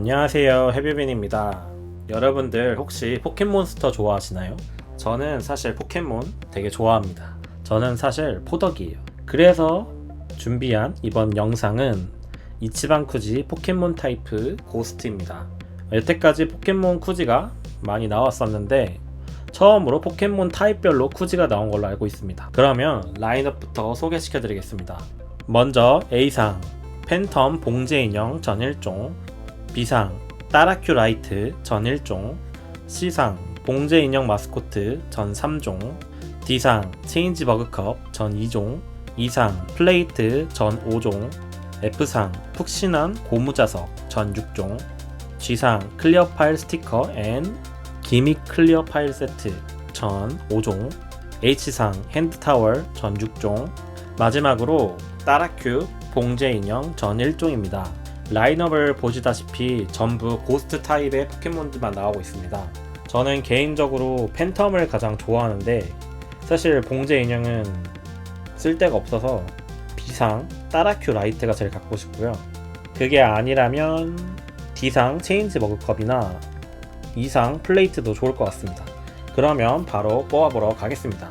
안녕하세요. 해비빈입니다. 여러분들 혹시 포켓몬스터 좋아하시나요? 저는 사실 포켓몬 되게 좋아합니다. 저는 사실 포덕이에요. 그래서 준비한 이번 영상은 이치방 쿠지 포켓몬 타이프 고스트입니다. 여태까지 포켓몬 쿠지가 많이 나왔었는데 처음으로 포켓몬 타입별로 쿠지가 나온 걸로 알고 있습니다. 그러면 라인업부터 소개시켜 드리겠습니다. 먼저 A상 팬텀 봉제 인형 전 1종 B상 따라큐 라이트 전 1종 C상 봉제 인형 마스코트 전 3종 D상 체인지 버그컵 전 2종 E상 플레이트 전 5종 F상 푹신한 고무자석 전 6종 G상 클리어 파일 스티커 앤 기믹 클리어 파일 세트 전 5종 H상 핸드 타월 전 6종 마지막으로 따라큐 봉제 인형 전 1종입니다. 라인업을 보시다시피 전부 고스트 타입의 포켓몬들만 나오고 있습니다. 저는 개인적으로 팬텀을 가장 좋아하는데 사실 봉제 인형은 쓸데가 없어서 B상 따라큐 라이트가 제일 갖고 싶고요. 그게 아니라면 D상 체인지 머그컵이나 E상 플레이트도 좋을 것 같습니다. 그러면 바로 뽑아보러 가겠습니다.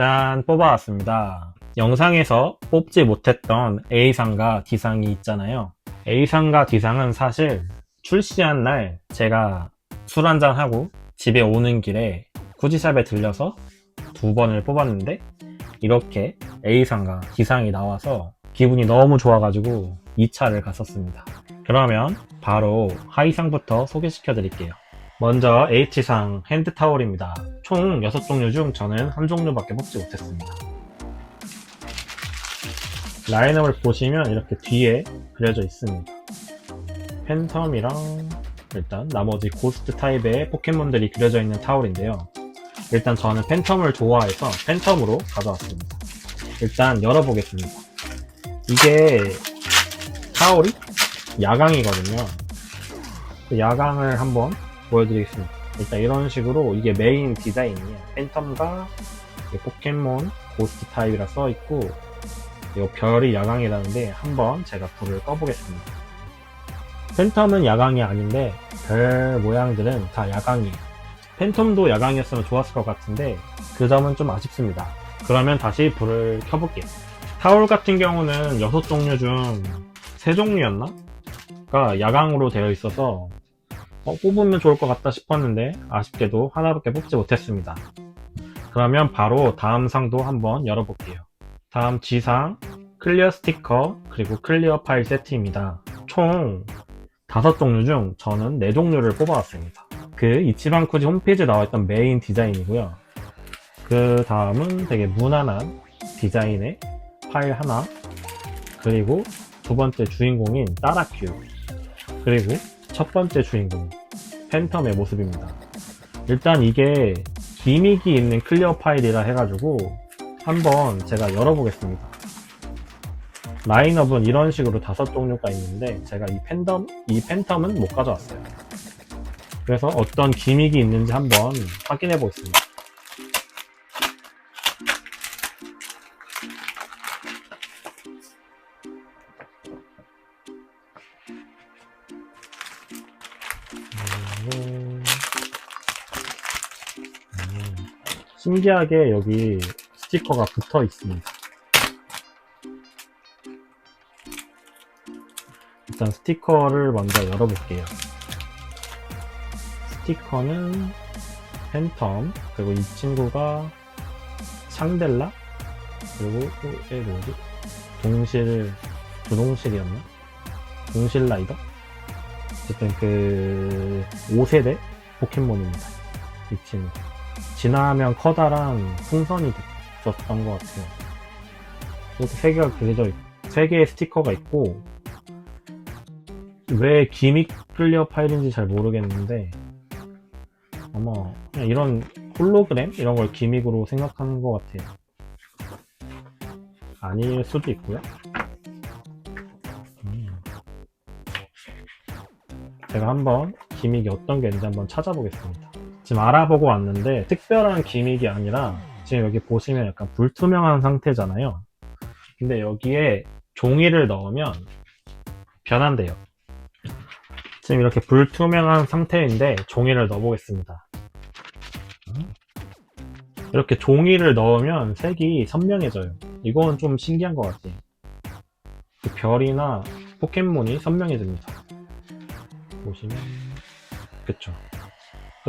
짠 뽑아왔습니다. 영상에서 뽑지 못했던 A상과 D상이 있잖아요. A상과 D상은 사실 출시한 날 제가 술 한잔 하고 집에 오는 길에 쿠지샵에 들려서 두 번을 뽑았는데 이렇게 A상과 D상이 나와서 기분이 너무 좋아가지고 2차를 갔었습니다. 그러면 바로 하이상부터 소개시켜 드릴게요. 먼저 H상 핸드타월입니다. 총 6종류 중 저는 한 종류밖에 뽑지 못했습니다. 라인업을 보시면 이렇게 뒤에 그려져 있습니다. 팬텀이랑 일단 나머지 고스트 타입의 포켓몬들이 그려져 있는 타월인데요. 일단 저는 팬텀을 좋아해서 팬텀으로 가져왔습니다. 일단 열어보겠습니다. 이게 타월이 야광이거든요. 그 야광을 한번 보여드리겠습니다. 일단 이런 식으로 이게 메인 디자인이에요. 팬텀과 이 포켓몬 고스트 타입이라 써있고 이 별이 야광이라는데 한번 제가 불을 꺼보겠습니다. 팬텀은 야광이 아닌데 별 모양들은 다 야광이에요. 팬텀도 야광이었으면 좋았을 것 같은데 그 점은 좀 아쉽습니다. 그러면 다시 불을 켜볼게요. 타올 같은 경우는 6종류 중 3종류였나? 가 야광으로 되어 있어서 어, 뽑으면 좋을 것 같다 싶었는데 아쉽게도 하나밖에 뽑지 못했습니다. 그러면 바로 다음 상도 한번 열어볼게요. 다음 G상 클리어 스티커 그리고 클리어 파일 세트입니다. 총 5종류 중 저는 4종류를 뽑아왔습니다. 그 이치방 쿠지 홈페이지에 나와있던 메인 디자인이고요. 그 다음은 되게 무난한 디자인의 파일 하나 그리고 두 번째 주인공인 따라큐 그리고 첫 번째 주인공 팬텀의 모습입니다. 일단 이게 기믹이 있는 클리어 파일이라 해가지고 한번 제가 열어보겠습니다. 라인업은 이런 식으로 다섯 종류가 있는데 제가 이 팬덤 이 팬텀은 못 가져왔어요. 그래서 어떤 기믹이 있는지 한번 확인해 보겠습니다. 신기하게 여기 스티커가 붙어 있습니다. 일단 스티커를 먼저 열어볼게요. 스티커는 팬텀 그리고 이 친구가 샹델라 그리고 또얘 뭐지? 동실 두동실이었나? 동실 라이더? 어쨌든 그 5세대 포켓몬입니다. 이 친구 지나면 커다란 풍선이 됐었던 것 같아요 이렇게 세 개가 그려져 있고 세 개의 스티커가 있고 왜 기믹 클리어 파일인지 잘 모르겠는데 아마 그냥 이런 홀로그램 이런 걸 기믹으로 생각하는 것 같아요. 아닐 수도 있고요. 음. 제가 한번 기믹이 어떤 게 있는지 한번 찾아보겠습니다. 지금 알아보고 왔는데 특별한 기믹이 아니라 지금 여기 보시면 약간 불투명한 상태잖아요. 근데 여기에 종이를 넣으면 변한대요. 지금 이렇게 불투명한 상태인데 종이를 넣어보겠습니다. 이렇게 종이를 넣으면 색이 선명해져요. 이건 좀 신기한 것 같아요. 그 별이나 포켓몬이 선명해집니다. 보시면 그쵸.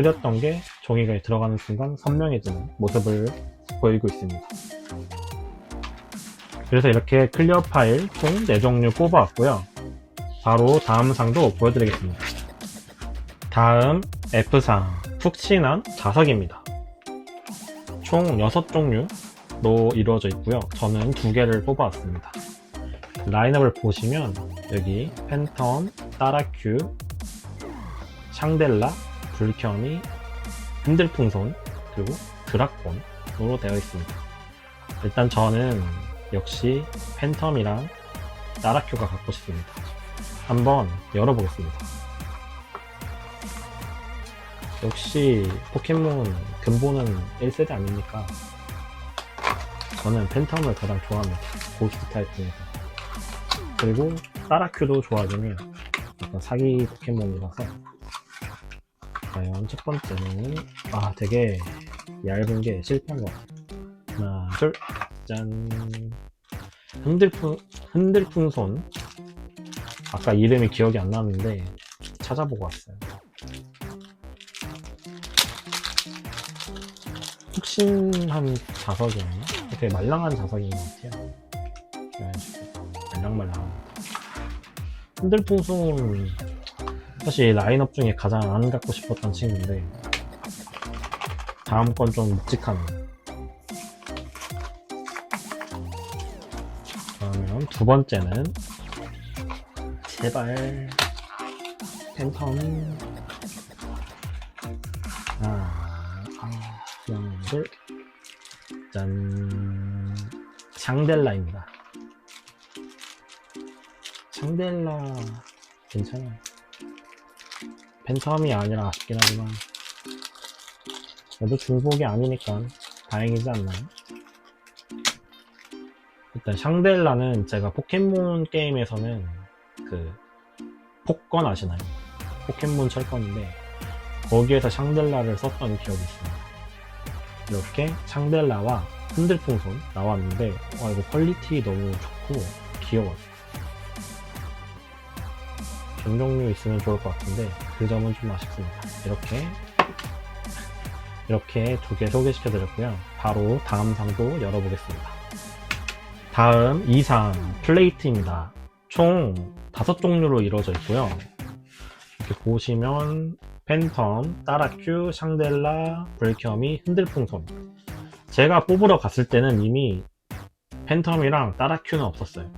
끓였던 게 종이가 들어가는 순간 선명해지는 모습을 보이고 있습니다. 그래서 이렇게 클리어 파일 총 4종류 뽑아왔고요. 바로 다음 상도 보여드리겠습니다. 다음 F상 푹신한 자석입니다. 총 6종류로 이루어져 있고요. 저는 두 개를 뽑아왔습니다. 라인업을 보시면 여기 팬텀, 따라큐, 샹델라, 불켜미, 흔들풍선, 그리고 드라콘으로 되어 있습니다. 일단 저는 역시 팬텀이랑 따라큐가 갖고 싶습니다. 한번 열어보겠습니다. 역시 포켓몬 근본은 1세대 아닙니까? 저는 팬텀을 가장 좋아합니다. 고스트 타입 중에서. 그리고 따라큐도 좋아하지만 약간 사기 포켓몬이라서 과연 첫 번째는 아 되게 얇은 게 실패한 것 같아요. 하나 둘짠 흔들풍 흔들풍손 아까 이름이 기억이 안 나는데 찾아보고 왔어요. 푹신한 자석이었나? 되게 말랑한 자석인 것 같아요. 그래가지고 말랑말랑한. 흔들풍선 사실 라인업 중에 가장 안 갖고 싶었던 친구인데 다음 건 좀 묵직한. 그러면 두 번째는 제발 팬텀. 하나 둘, 짠. 샹델라입니다. 샹델라 괜찮아요 팬텀이 아니라 아쉽긴 하지만 그래도 중복이 아니니까 다행이지 않나요? 일단 샹델라는 제가 포켓몬 게임에서는 그 폭건 아시나요? 포켓몬 철권인데 거기에서 샹델라를 썼던 기억이 있습니다. 이렇게 샹델라와 흔들풍선 나왔는데 와 이거 퀄리티 너무 좋고 귀여워요. 전 종류 있으면 좋을 것 같은데 그 점은 좀 아쉽습니다. 이렇게 이렇게 두 개 소개시켜 드렸고요. 바로 다음 상도 열어보겠습니다. 다음 2상 플레이트입니다. 총 다섯 종류로 이루어져 있고요. 이렇게 보시면 팬텀, 따라큐, 샹델라, 불켜미, 흔들풍선. 제가 뽑으러 갔을 때는 이미 팬텀이랑 따라큐는 없었어요.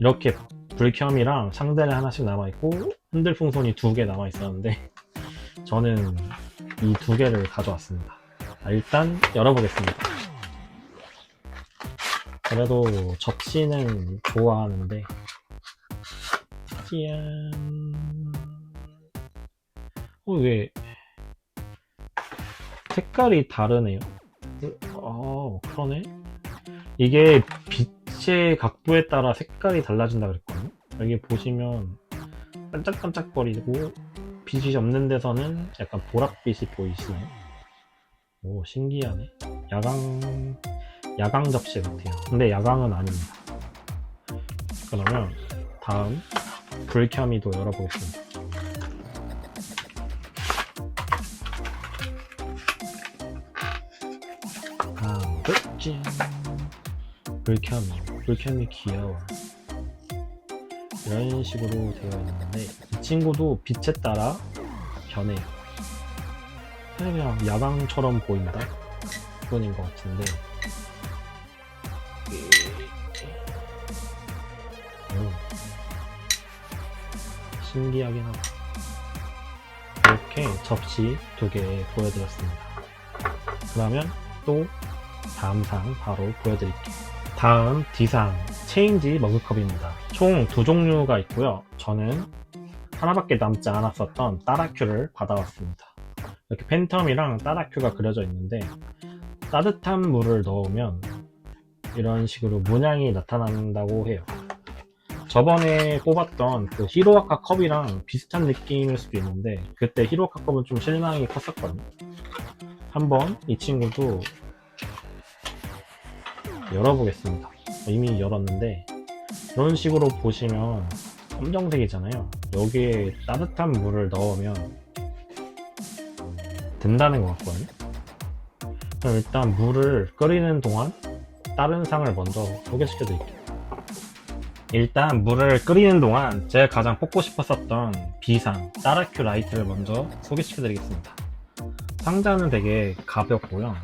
이렇게 불켜미랑 샹델라 하나씩 남아있고 흔들 풍선이 두 개 남아있었는데 저는 이 두 개를 가져왔습니다. 자, 일단 열어보겠습니다. 그래도 접시는 좋아하는데 짠. 어, 왜 색깔이 다르네요. 어, 그러네. 이게 빛의 각도에 따라 색깔이 달라진다 그랬거든요. 여기 보시면 반짝반짝거리고 빛이 없는 데서는 약간 보랏빛이 보이시나요? 오, 신기하네. 야광, 야광 접시 같아요. 근데 야광은 아닙니다. 그러면 다음 불켜미도 열어보겠습니다. 짠. 불켜미, 불켜미 귀여워. 이런 식으로 되어 있는데 이 친구도 빛에 따라 변해요. 그냥 야광처럼 보인다. 그건인 것 같은데. 오. 신기하긴 하다. 이렇게 접시 두 개 보여드렸습니다. 그러면 또 다음 상 바로 보여드릴게요. 다음 D상 체인지 머그컵입니다. 총 두 종류가 있고요. 저는 하나밖에 남지 않았었던 따라큐를 받아왔습니다. 이렇게 팬텀이랑 따라큐가 그려져 있는데 따뜻한 물을 넣으면 이런 식으로 문양이 나타난다고 해요. 저번에 뽑았던 그 히로아카 컵이랑 비슷한 느낌일 수도 있는데 그때 히로아카 컵은 좀 실망이 컸었거든요. 한번 이 친구도 열어보겠습니다. 이미 열었는데 이런 식으로 보시면 검정색이잖아요. 여기에 따뜻한 물을 넣으면 된다는 것 같거든요. 그럼 일단 물을 끓이는 동안 다른 상을 먼저 소개시켜 드릴게요. 일단 물을 끓이는 동안 제가 가장 뽑고 싶었었던 B상 따라큐 라이트를 먼저 소개시켜 드리겠습니다. 상자는 되게 가볍고요.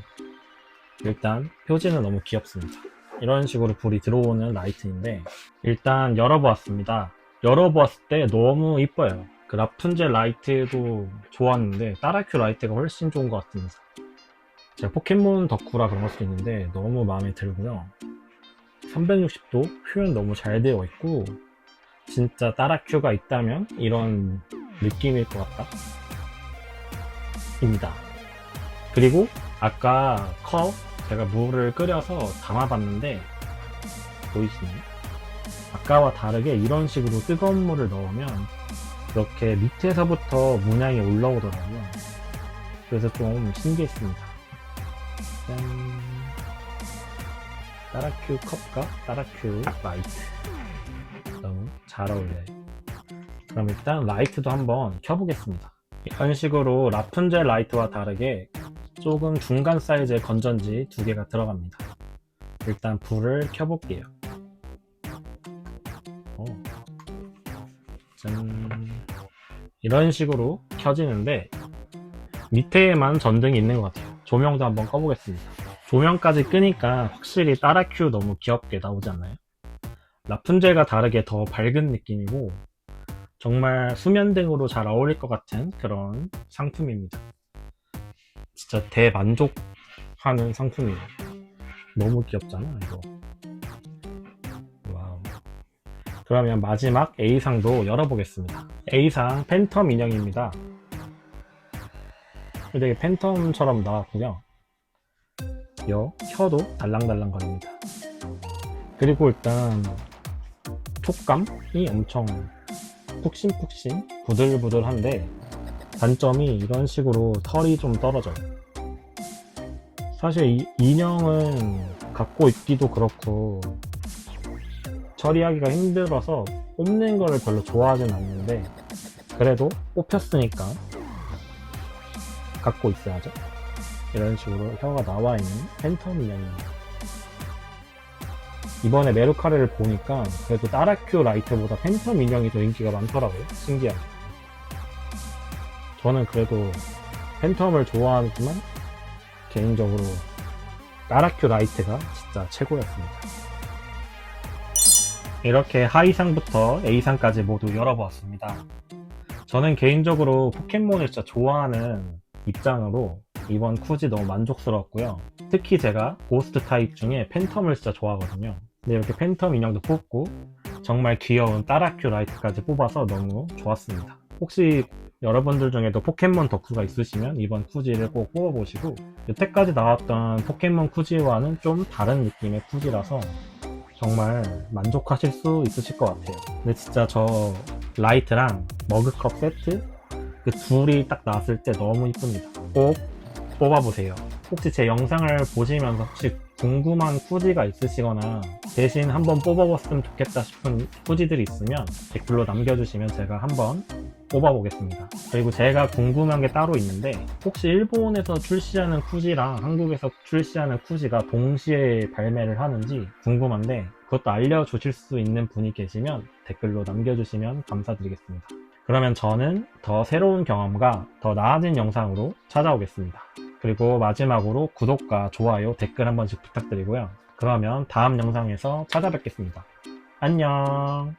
일단 표지는 너무 귀엽습니다. 이런 식으로 불이 들어오는 라이트인데 일단 열어보았습니다. 열어보았을 때 너무 이뻐요. 그 라푼젤 라이트도 좋았는데 따라큐 라이트가 훨씬 좋은 것 같습니다. 제가 포켓몬 덕후라 그런 걸 수도 있는데 너무 마음에 들고요. 360도 표현 너무 잘 되어 있고 진짜 따라큐가 있다면 이런 느낌일 것 같다. 입니다. 그리고 아까 컵 제가 물을 끓여서 담아봤는데 보이시나요? 아까와 다르게 이런 식으로 뜨거운 물을 넣으면 이렇게 밑에서부터 문양이 올라오더라고요. 그래서 좀 신기했습니다. 짠. 따라큐 컵과 따라큐 라이트. 너무 잘 어울려요. 그럼 일단 라이트도 한번 켜보겠습니다. 이런 식으로 라푼젤 라이트와 다르게 조금 중간 사이즈의 건전지 두 개가 들어갑니다. 일단 불을 켜볼게요. 오. 짠. 이런 식으로 켜지는데 밑에만 전등이 있는 것 같아요. 조명도 한번 꺼보겠습니다. 조명까지 끄니까 확실히 따라큐 너무 귀엽게 나오지 않나요? 라푼젤과 다르게 더 밝은 느낌이고 정말 수면등으로 잘 어울릴 것 같은 그런 상품입니다. 진짜 대만족하는 상품이에요. 너무 귀엽잖아, 이거. 와우. 그러면 마지막 A상도 열어보겠습니다. A상 팬텀 인형입니다. 되게 팬텀처럼 나왔고요. 여 혀도 달랑달랑 거립니다. 그리고 일단 촉감이 엄청 푹신푹신 부들부들한데 단점이 이런 식으로 털이 좀 떨어져요. 사실 이 인형은 갖고 있기도 그렇고 처리하기가 힘들어서 뽑는 거를 별로 좋아하진 않는데 그래도 뽑혔으니까 갖고 있어야죠. 이런 식으로 혀가 나와 있는 팬텀 인형입니다. 이번에 메루카레를 보니까 그래도 따라큐 라이트보다 팬텀 인형이 더 인기가 많더라고요. 신기하게. 저는 그래도 팬텀을 좋아하지만 개인적으로 따라큐 라이트가 진짜 최고였습니다. 이렇게 하이상부터 A상까지 모두 열어보았습니다. 저는 개인적으로 포켓몬을 진짜 좋아하는 입장으로 이번 쿠지 너무 만족스러웠고요. 특히 제가 고스트 타입 중에 팬텀을 진짜 좋아하거든요. 근데 이렇게 팬텀 인형도 뽑고 정말 귀여운 따라큐 라이트까지 뽑아서 너무 좋았습니다. 혹시 여러분들 중에도 포켓몬 덕후가 있으시면 이번 쿠지를 꼭 뽑아보시고 여태까지 나왔던 포켓몬 쿠지와는 좀 다른 느낌의 쿠지라서 정말 만족하실 수 있으실 것 같아요. 근데 진짜 저 라이트랑 머그컵 세트 그 둘이 딱 나왔을 때 너무 이쁩니다. 꼭 뽑아보세요. 혹시 제 영상을 보시면서 혹시 궁금한 쿠지가 있으시거나 대신 한번 뽑아봤으면 좋겠다 싶은 쿠지들이 있으면 댓글로 남겨주시면 제가 한번 뽑아보겠습니다. 그리고 제가 궁금한 게 따로 있는데 혹시 일본에서 출시하는 쿠지랑 한국에서 출시하는 쿠지가 동시에 발매를 하는지 궁금한데 그것도 알려주실 수 있는 분이 계시면 댓글로 남겨주시면 감사드리겠습니다. 그러면 저는 더 새로운 경험과 더 나아진 영상으로 찾아오겠습니다. 그리고 마지막으로 구독과 좋아요, 댓글 한 번씩 부탁드리고요. 그러면 다음 영상에서 찾아뵙겠습니다. 안녕!